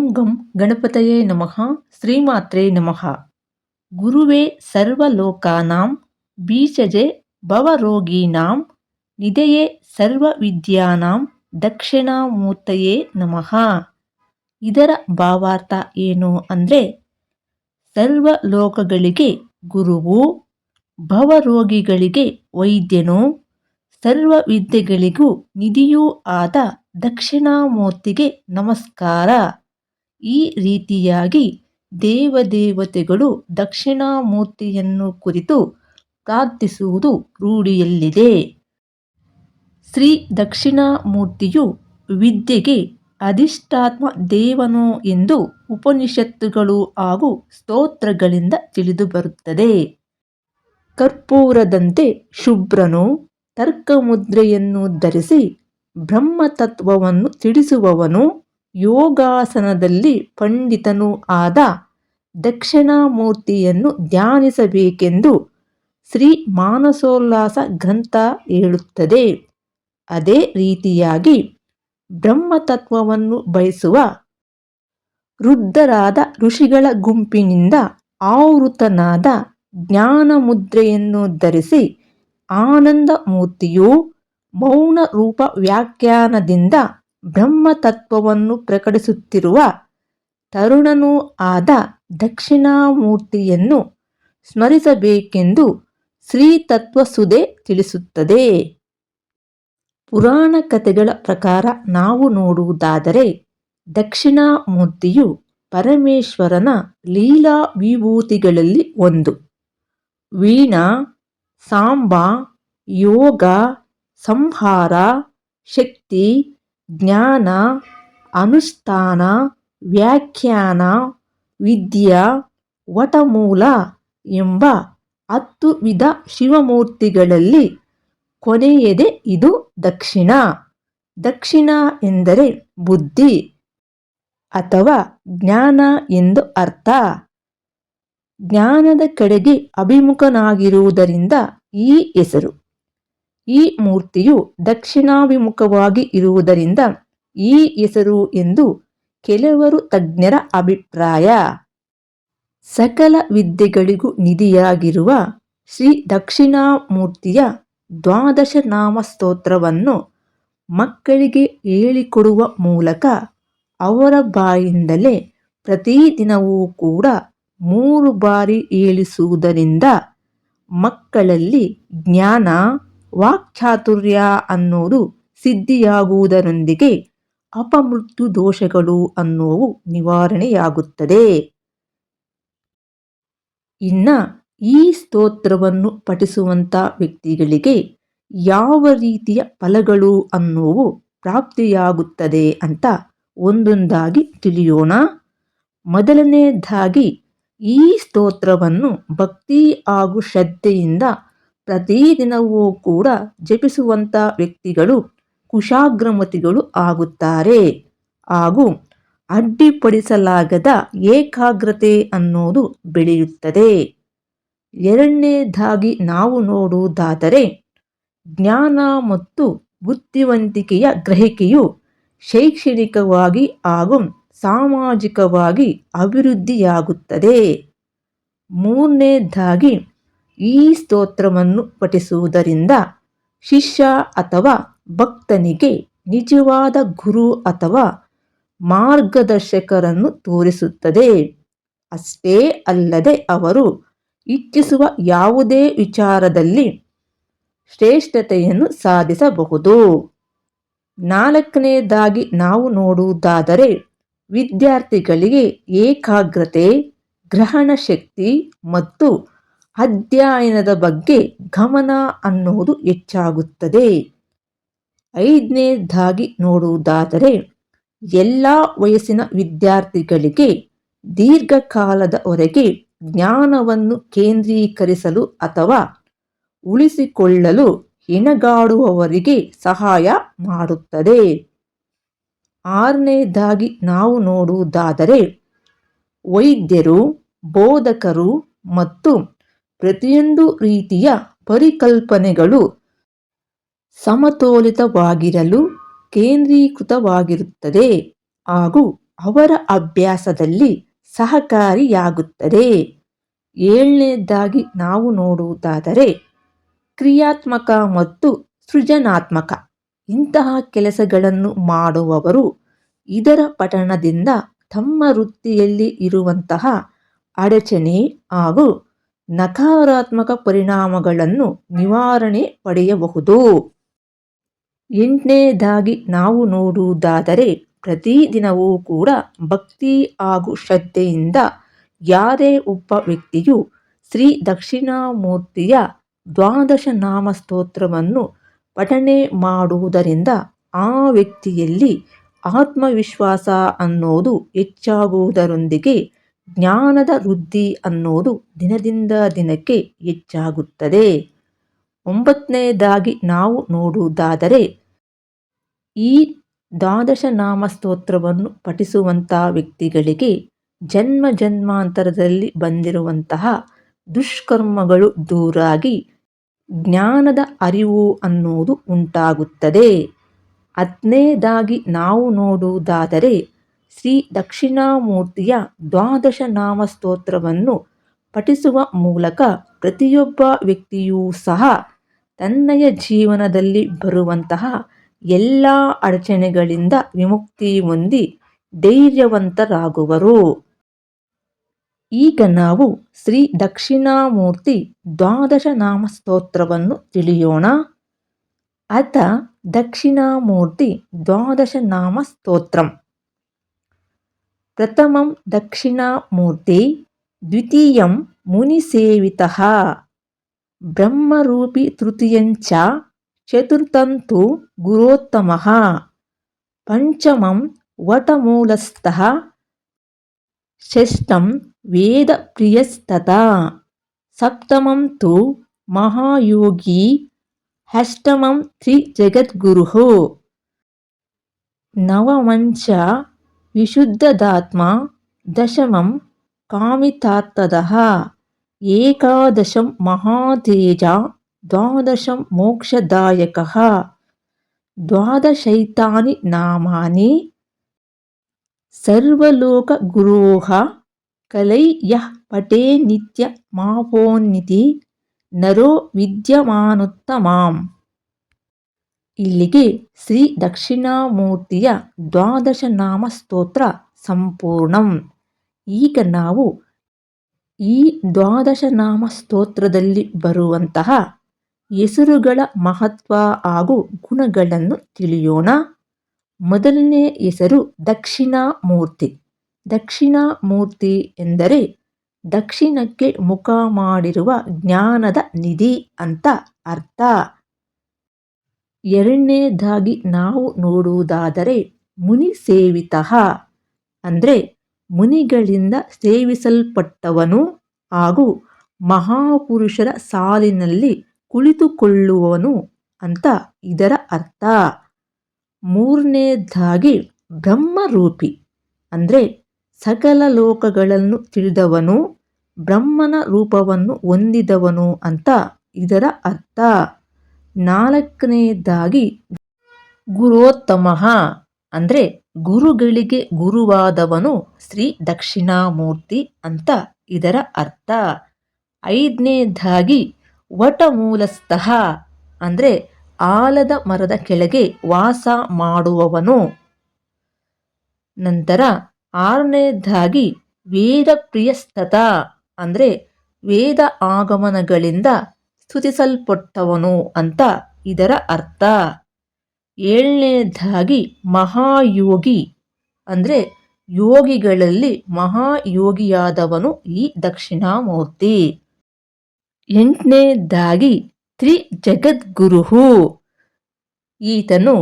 ಓಂ ಗಂ ಗಣಪತಯೇ ನಮಃ ಶ್ರೀಮಾತ್ರೇ ನಮಃ ಗುರುವೇ ಸರ್ವಲೋಕಾನಾಂ ಬೀಜಜೆ ಭವರೋಗೀನಾಂ ನಿಧೆಯೇ ಸರ್ವವಿದ್ಯಾನಾಂ ದಕ್ಷಿಣಾಮೂರ್ತಯೇ ನಮಃ ಇದರ ಭಾವಾರ್ಥ ಏನು ಅಂದರೆ ಸರ್ವ ಲೋಕಗಳಿಗೆ ಗುರುವು, ಭವರೋಗಿಗಳಿಗೆ ವೈದ್ಯನು ಸರ್ವ ವಿದ್ಯೆಗಳಿಗೂ ನಿಧಿಯೂ ಆದ ದಕ್ಷಿಣಾಮೂರ್ತಿಗೆ ನಮಸ್ಕಾರ. ಈ ರೀತಿಯಾಗಿ ದೇವದೇವತೆಗಳು ದಕ್ಷಿಣಾಮೂರ್ತಿಯನ್ನು ಕುರಿತು ಪ್ರಾರ್ಥಿಸುವುದು ರೂಢಿಯಲ್ಲಿದೆ. ಶ್ರೀ ದಕ್ಷಿಣಾಮೂರ್ತಿಯು ವಿದ್ಯೆಗೆ ಅಧಿಷ್ಠಾತ್ಮ ದೇವನು ಎಂದು ಉಪನಿಷತ್ತುಗಳು ಹಾಗೂ ಸ್ತೋತ್ರಗಳಿಂದ ತಿಳಿದುಬರುತ್ತದೆ ಕರ್ಪೂರದಂತೆ ಶುಭ್ರನು ತರ್ಕಮುದ್ರೆಯನ್ನು ಧರಿಸಿ ಬ್ರಹ್ಮತತ್ವವನ್ನು ತಿಳಿಸುವವನು. ಯೋಗಾಸನದಲ್ಲಿ ಪಂಡಿತನೂ ಆದ ದಕ್ಷಿಣಾಮೂರ್ತಿಯನ್ನು ಧ್ಯಾನಿಸಬೇಕೆಂದು ಶ್ರೀ ಮಾನಸೋಲ್ಲಾಸ ಗ್ರಂಥ ಹೇಳುತ್ತದೆ. ಅದೇ ರೀತಿಯಾಗಿ ಬ್ರಹ್ಮತತ್ವವನ್ನು ಬಯಸುವ ವೃದ್ಧರಾದ ಋಷಿಗಳ ಗುಂಪಿನಿಂದ ಆವೃತನಾದ ಜ್ಞಾನ ಮುದ್ರೆಯನ್ನು ಧರಿಸಿ ಆನಂದ ಮೂರ್ತಿಯು ಮೌನ ರೂಪ ವ್ಯಾಖ್ಯಾನದಿಂದ ಬ್ರಹ್ಮತತ್ವವನ್ನು ಪ್ರಕಟಿಸುತ್ತಿರುವ ತರುಣನೂ ಆದ ದಕ್ಷಿಣಾಮೂರ್ತಿಯನ್ನು ಸ್ಮರಿಸಬೇಕೆಂದು ಶ್ರೀತತ್ವಸುಧೆ ತಿಳಿಸುತ್ತದೆ. ಪುರಾಣ ಕಥೆಗಳ ಪ್ರಕಾರ ನಾವು ನೋಡುವುದಾದರೆ ದಕ್ಷಿಣಾಮೂರ್ತಿಯು ಪರಮೇಶ್ವರನ ಲೀಲಾ ವಿಭೂತಿಗಳಲ್ಲಿ ಒಂದು. ವೀಣಾ, ಸಾಂಬ, ಯೋಗ, ಸಂಹಾರ, ಶಕ್ತಿ ಜ್ಞಾನ, ಅನುಷ್ಠಾನ, ವ್ಯಾಖ್ಯಾನ, ವಿದ್ಯಾ, ವಟಮೂಲ ಎಂಬ ಹತ್ತು ವಿಧ ಶಿವಮೂರ್ತಿಗಳಲ್ಲಿ ಕೊನೆಯದೆ ಇದು ದಕ್ಷಿಣ. ದಕ್ಷಿಣ ಎಂದರೆ ಬುದ್ಧಿ ಅಥವಾ ಜ್ಞಾನ ಎಂದು ಅರ್ಥ. ಜ್ಞಾನದ ಕಡೆಗೆ ಅಭಿಮುಖನಾಗಿರುವುದರಿಂದ ಈ ಹೆಸರು. ಈ ಮೂರ್ತಿಯು ದಕ್ಷಿಣಾಭಿಮುಖವಾಗಿ ಇರುವುದರಿಂದ ಈ ಹೆಸರು ಎಂದು ಕೆಲವರು ತಜ್ಞರ ಅಭಿಪ್ರಾಯ. ಸಕಲ ವಿದ್ಯೆಗಳಿಗೂ ನಿಧಿಯಾಗಿರುವ ಶ್ರೀ ದಕ್ಷಿಣಾಮೂರ್ತಿಯ ದ್ವಾದಶ ನಾಮ ಸ್ತೋತ್ರವನ್ನು ಮಕ್ಕಳಿಗೆ ಹೇಳಿಕೊಡುವ ಮೂಲಕ ಅವರ ಬಾಯಿಂದಲೇ ಪ್ರತಿದಿನವೂ ಕೂಡ ಮೂರು ಬಾರಿ ಹೇಳಿಸುವುದರಿಂದ ಮಕ್ಕಳಲ್ಲಿ ಜ್ಞಾನ ವಾಕ್ಚಾತುರ್ಯ ಅನ್ನೋದು ಸಿದ್ಧಿಯಾಗುವುದರೊಂದಿಗೆ ಅಪಮೃತ್ಯು ದೋಷಗಳು ಅನ್ನೋವು ನಿವಾರಣೆಯಾಗುತ್ತದೆ. ಇನ್ನ ಈ ಸ್ತೋತ್ರವನ್ನು ಪಠಿಸುವಂಥ ವ್ಯಕ್ತಿಗಳಿಗೆ ಯಾವ ರೀತಿಯ ಫಲಗಳು ಅನ್ನೋವು ಪ್ರಾಪ್ತಿಯಾಗುತ್ತದೆ ಅಂತ ಒಂದೊಂದಾಗಿ ತಿಳಿಯೋಣ. ಮೊದಲನೇದಾಗಿ ಈ ಸ್ತೋತ್ರವನ್ನು ಭಕ್ತಿ ಹಾಗೂ ಶ್ರದ್ಧೆಯಿಂದ ಪ್ರತಿದಿನವೂ ಕೂಡ ಜಪಿಸುವಂಥ ವ್ಯಕ್ತಿಗಳು ಕುಶಾಗ್ರಮತಿಗಳು ಆಗುತ್ತಾರೆ. ಹಾಗೂ ಅಡ್ಡಿಪಡಿಸಲಾಗದ ಏಕಾಗ್ರತೆ ಅನ್ನೋದು ಬೆಳೆಯುತ್ತದೆ. ಎರಡನೇದಾಗಿ ನಾವು ನೋಡುವುದಾದರೆ, ಜ್ಞಾನ ಮತ್ತು ಬುದ್ಧಿವಂತಿಕೆಯ ಗ್ರಹಿಕೆಯು ಶೈಕ್ಷಣಿಕವಾಗಿ ಹಾಗೂ ಸಾಮಾಜಿಕವಾಗಿ ಅಭಿವೃದ್ಧಿಯಾಗುತ್ತದೆ. ಮೂರನೇದಾಗಿ ಈ ಸ್ತೋತ್ರವನ್ನು ಪಠಿಸುವುದರಿಂದ ಶಿಷ್ಯ ಅಥವಾ ಭಕ್ತನಿಗೆ ನಿಜವಾದ ಗುರು ಅಥವಾ ಮಾರ್ಗದರ್ಶಕರನ್ನು ತೋರಿಸುತ್ತದೆ. ಅಷ್ಟೇ ಅಲ್ಲದೆ ಅವರು ಇಚ್ಛಿಸುವ ಯಾವುದೇ ವಿಚಾರದಲ್ಲಿ ಶ್ರೇಷ್ಠತೆಯನ್ನು ಸಾಧಿಸಬಹುದು. ನಾಲ್ಕನೇದಾಗಿ ನಾವು ನೋಡುವುದಾದರೆ ವಿದ್ಯಾರ್ಥಿಗಳಿಗೆ ಏಕಾಗ್ರತೆ ಗ್ರಹಣ ಶಕ್ತಿ ಮತ್ತು ಅಧ್ಯಯನದ ಬಗ್ಗೆ ಗಮನ ಅನ್ನುವುದು ಹೆಚ್ಚಾಗುತ್ತದೆ. ಐದನೇದಾಗಿ ನೋಡುವುದಾದರೆ, ಎಲ್ಲ ವಯಸ್ಸಿನ ವಿದ್ಯಾರ್ಥಿಗಳಿಗೆ ದೀರ್ಘಕಾಲದವರೆಗೆ ಜ್ಞಾನವನ್ನು ಕೇಂದ್ರೀಕರಿಸಲು ಅಥವಾ ಉಳಿಸಿಕೊಳ್ಳಲು ಹೆಣಗಾಡುವವರಿಗೆ ಸಹಾಯ ಮಾಡುತ್ತದೆ. ಆರನೇದಾಗಿ ನಾವು ನೋಡುವುದಾದರೆ, ವೈದ್ಯರು, ಬೋಧಕರು ಮತ್ತು ಪ್ರತಿಯೊಂದು ರೀತಿಯ ಪರಿಕಲ್ಪನೆಗಳು ಸಮತೋಲಿತವಾಗಿರಲು ಕೇಂದ್ರೀಕೃತವಾಗಿರುತ್ತದೆ ಹಾಗೂ ಅವರ ಅಭ್ಯಾಸದಲ್ಲಿ ಸಹಕಾರಿಯಾಗುತ್ತದೆ. ಏಳನೇದಾಗಿ ನಾವು ನೋಡುವುದಾದರೆ ಕ್ರಿಯಾತ್ಮಕ ಮತ್ತು ಸೃಜನಾತ್ಮಕ ಇಂತಹ ಕೆಲಸಗಳನ್ನು ಮಾಡುವವರು ಇದರ ಪಠಣದಿಂದ ತಮ್ಮ ವೃತ್ತಿಯಲ್ಲಿ ಇರುವಂತಹ ಅಡಚಣೆ ಹಾಗೂ ನಕಾರಾತ್ಮಕ ಪರಿಣಾಮಗಳನ್ನು ನಿವಾರಣೆ ಪಡೆಯಬಹುದು. ಎಂಟನೇದಾಗಿ ನಾವು ನೋಡುವುದಾದರೆ ಪ್ರತಿದಿನವೂ ಕೂಡ ಭಕ್ತಿ ಹಾಗೂ ಶ್ರದ್ಧೆಯಿಂದ ಯಾರೇ ಒಬ್ಬ ವ್ಯಕ್ತಿಯು ಶ್ರೀ ದಕ್ಷಿಣಾಮೂರ್ತಿಯ ದ್ವಾದಶ ನಾಮ ಸ್ತೋತ್ರವನ್ನು ಪಠನೆ ಮಾಡುವುದರಿಂದ ಆ ವ್ಯಕ್ತಿಯಲ್ಲಿ ಆತ್ಮವಿಶ್ವಾಸ ಅನ್ನೋದು ಹೆಚ್ಚಾಗುವುದರೊಂದಿಗೆ ಜ್ಞಾನದ ವೃದ್ಧಿ ಅನ್ನೋದು ದಿನದಿಂದ ದಿನಕ್ಕೆ ಹೆಚ್ಚಾಗುತ್ತದೆ. ಒಂಬತ್ತನೇದಾಗಿ ನಾವು ನೋಡುವುದಾದರೆ, ಈ ದ್ವಾದಶ ನಾಮ ಸ್ತೋತ್ರವನ್ನು ಪಠಿಸುವಂಥ ವ್ಯಕ್ತಿಗಳಿಗೆ ಜನ್ಮ ಜನ್ಮಾಂತರದಲ್ಲಿ ಬಂದಿರುವಂತಹ ದುಷ್ಕರ್ಮಗಳು ದೂರಾಗಿ ಜ್ಞಾನದ ಅರಿವು ಅನ್ನೋದು ಉಂಟಾಗುತ್ತದೆ. ಹತ್ತನೇದಾಗಿ ನಾವು ನೋಡುವುದಾದರೆ ಶ್ರೀ ದಕ್ಷಿಣಾಮೂರ್ತಿಯ ದ್ವಾದಶ ನಾಮ ಸ್ತೋತ್ರವನ್ನು ಪಠಿಸುವ ಮೂಲಕ ಪ್ರತಿಯೊಬ್ಬ ವ್ಯಕ್ತಿಯೂ ಸಹ ತನ್ನಯ ಜೀವನದಲ್ಲಿ ಬರುವಂತಹ ಎಲ್ಲ ಅಡಚಣೆಗಳಿಂದ ವಿಮುಕ್ತಿ ಹೊಂದಿ ಧೈರ್ಯವಂತರಾಗುವರು. ಈಗ ನಾವು ಶ್ರೀ ದಕ್ಷಿಣಾಮೂರ್ತಿ ದ್ವಾದಶ ನಾಮ ಸ್ತೋತ್ರವನ್ನು ತಿಳಿಯೋಣ. ಅಥ ದಕ್ಷಿಣಾಮೂರ್ತಿ ದ್ವಾದಶ ನಾಮ ಸ್ತೋತ್ರಂ. ప్రథమం దక్షిణామూర్తి ద్వితీయం మునిసేవిత బ్రహ్మరూపి తృతీయంచ చతుర్థం తు గురోత్తమ పంచమం వటమూలస్థ షష్టం వేదప్రియస్తత సప్తమం తు మహాయోగి హష్టమం త్రిజగద్గురు నవమంచ విశుద్ధదాత్మ దశమం కామితార్థద ఏకాదశం మహాతేజ ద్వాదశం మోక్షదాయక. ద్వాదశైతాని నామాని సర్వలోకగురోహ కలై యః పటే నిత్య మాపోన్నితి నరో విద్యమానుత్తమాం. ಇಲ್ಲಿಗೆ ಶ್ರೀ ದಕ್ಷಿಣಾಮೂರ್ತಿಯ ದ್ವಾದಶ ನಾಮ ಸ್ತೋತ್ರ ಸಂಪೂರ್ಣಂ. ಈಗ ನಾವು ಈ ದ್ವಾದಶ ನಾಮ ಸ್ತೋತ್ರದಲ್ಲಿ ಬರುವಂತಹ ಹೆಸರುಗಳ ಮಹತ್ವ ಹಾಗೂ ಗುಣಗಳನ್ನು ತಿಳಿಯೋಣ. ಮೊದಲನೇ ಹೆಸರು ದಕ್ಷಿಣಾಮೂರ್ತಿ. ದಕ್ಷಿಣಾಮೂರ್ತಿ ಎಂದರೆ ದಕ್ಷಿಣಕ್ಕೆ ಮುಖ ಮಾಡಿರುವ ಜ್ಞಾನದ ನಿಧಿ ಅಂತ ಅರ್ಥ. ಎರಡನೇದಾಗಿ ನಾವು ನೋಡುವುದಾದರೆ ಮುನಿ ಸೇವಿತಃ, ಅಂದರೆ ಮುನಿಗಳಿಂದ ಸೇವಿಸಲ್ಪಟ್ಟವನು ಹಾಗೂ ಮಹಾಪುರುಷರ ಸಾಲಿನಲ್ಲಿ ಕುಳಿತುಕೊಳ್ಳುವವನು ಅಂತ ಇದರ ಅರ್ಥ. ಮೂರನೇದಾಗಿ ಬ್ರಹ್ಮರೂಪಿ, ಅಂದರೆ ಸಕಲ ಲೋಕಗಳನ್ನು ತಿಳಿದವನು, ಬ್ರಹ್ಮನ ರೂಪವನ್ನು ಹೊಂದಿದವನು ಅಂತ ಇದರ ಅರ್ಥ. ನಾಲ್ಕನೇದಾಗಿ ಗುರೋತ್ತಮ ಅಂದರೆ ಗುರುಗಳಿಗೆ ಗುರುವಾದವನು ಶ್ರೀ ದಕ್ಷಿಣಾಮೂರ್ತಿ ಅಂತ ಇದರ ಅರ್ಥ. ಐದನೇದಾಗಿ ವಟಮೂಲಸ್ಥಃ ಅಂದರೆ ಆಲದ ಮರದ ಕೆಳಗೆ ವಾಸ ಮಾಡುವವನು. ನಂತರ ಆರನೇದಾಗಿ ವೇದ ಪ್ರಿಯಸ್ತತ ಅಂದರೆ ವೇದ ಆಗಮನಗಳಿಂದ ಸ್ತುತಿಸಲ್ಪಟ್ಟವನು ಅಂತ ಇದರ ಅರ್ಥ. ಏಳನೇದಾಗಿ ಮಹಾಯೋಗಿ, ಅಂದರೆ ಯೋಗಿಗಳಲ್ಲಿ ಮಹಾಯೋಗಿಯಾದವನು ಈ ದಕ್ಷಿಣಾಮೂರ್ತಿ. ಎಂಟನೇದಾಗಿ ತ್ರಿ ಜಗದ್ಗುರುಹು ಈತನು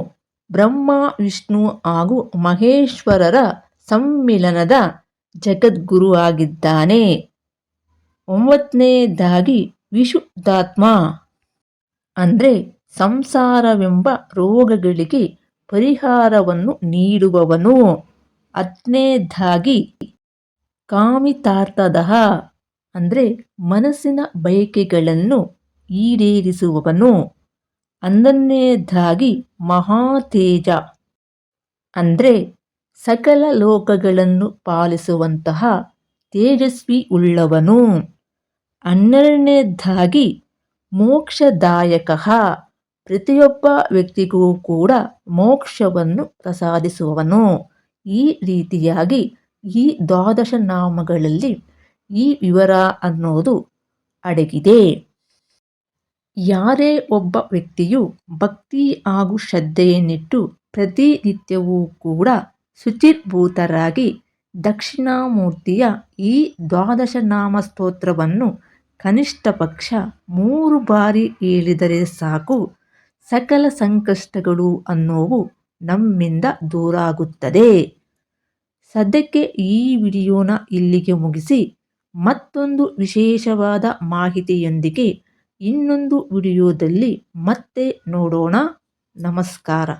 ಬ್ರಹ್ಮ, ವಿಷ್ಣು ಹಾಗೂ ಮಹೇಶ್ವರರ ಸಮ್ಮಿಲನದ ಜಗದ್ಗುರು ಆಗಿದ್ದಾನೆ ಒಂಬತ್ತನೇದಾಗಿ ವಿಶುದ್ಧಾತ್ಮ ಅಂದರೆ ಸಂಸಾರವೆಂಬ ರೋಗಗಳಿಗೆ ಪರಿಹಾರವನ್ನು ನೀಡುವವನು. ಹತ್ತನೇದಾಗಿ ಕಾಮಿತಾರ್ಥದ ಅಂದರೆ ಮನಸ್ಸಿನ ಬಯಕೆಗಳನ್ನು ಈಡೇರಿಸುವವನು. ಹನ್ನೊಂದನೇದಾಗಿ ಮಹಾತೇಜ ಅಂದರೆ ಸಕಲ ಲೋಕಗಳನ್ನು ಪಾಲಿಸುವಂತಹ ತೇಜಸ್ವಿ ಉಳ್ಳವನು ಹನ್ನೆರಡನೇದಾಗಿ ಮೋಕ್ಷದಾಯಕ ಪ್ರತಿಯೊಬ್ಬ ವ್ಯಕ್ತಿಗೂ ಕೂಡ ಮೋಕ್ಷವನ್ನು ಪ್ರಸಾದಿಸುವವನು. ಈ ರೀತಿಯಾಗಿ ಈ ದ್ವಾದಶ ನಾಮಗಳಲ್ಲಿ ಈ ವಿವರ ಅನ್ನೋದು ಅಡಗಿದೆ. ಯಾರೇ ಒಬ್ಬ ವ್ಯಕ್ತಿಯು ಭಕ್ತಿ ಹಾಗೂ ಶ್ರದ್ಧೆಯನ್ನಿಟ್ಟು ಪ್ರತಿನಿತ್ಯವೂ ಕೂಡ ಶುಚಿರ್ಭೂತರಾಗಿ ದಕ್ಷಿಣಾಮೂರ್ತಿಯ ಈ ದ್ವಾದಶ ನಾಮ ಸ್ತೋತ್ರವನ್ನು ಕನಿಷ್ಠ ಪಕ್ಷ ಮೂರು ಬಾರಿ ಹೇಳಿದರೆ ಸಾಕು. ಸಕಲ ಸಂಕಷ್ಟಗಳು ಅನ್ನೋವು ನಮ್ಮಿಂದ ದೂರಾಗುತ್ತದೆ. ಸದ್ಯಕ್ಕೆ ಈ ವಿಡಿಯೋನ ಇಲ್ಲಿಗೆ ಮುಗಿಸಿ, ಮತ್ತೊಂದು ವಿಶೇಷವಾದ ಮಾಹಿತಿಯೊಂದಿಗೆ ಇನ್ನೊಂದು ವಿಡಿಯೋದಲ್ಲಿ ಮತ್ತೆ ನೋಡೋಣ. ನಮಸ್ಕಾರ.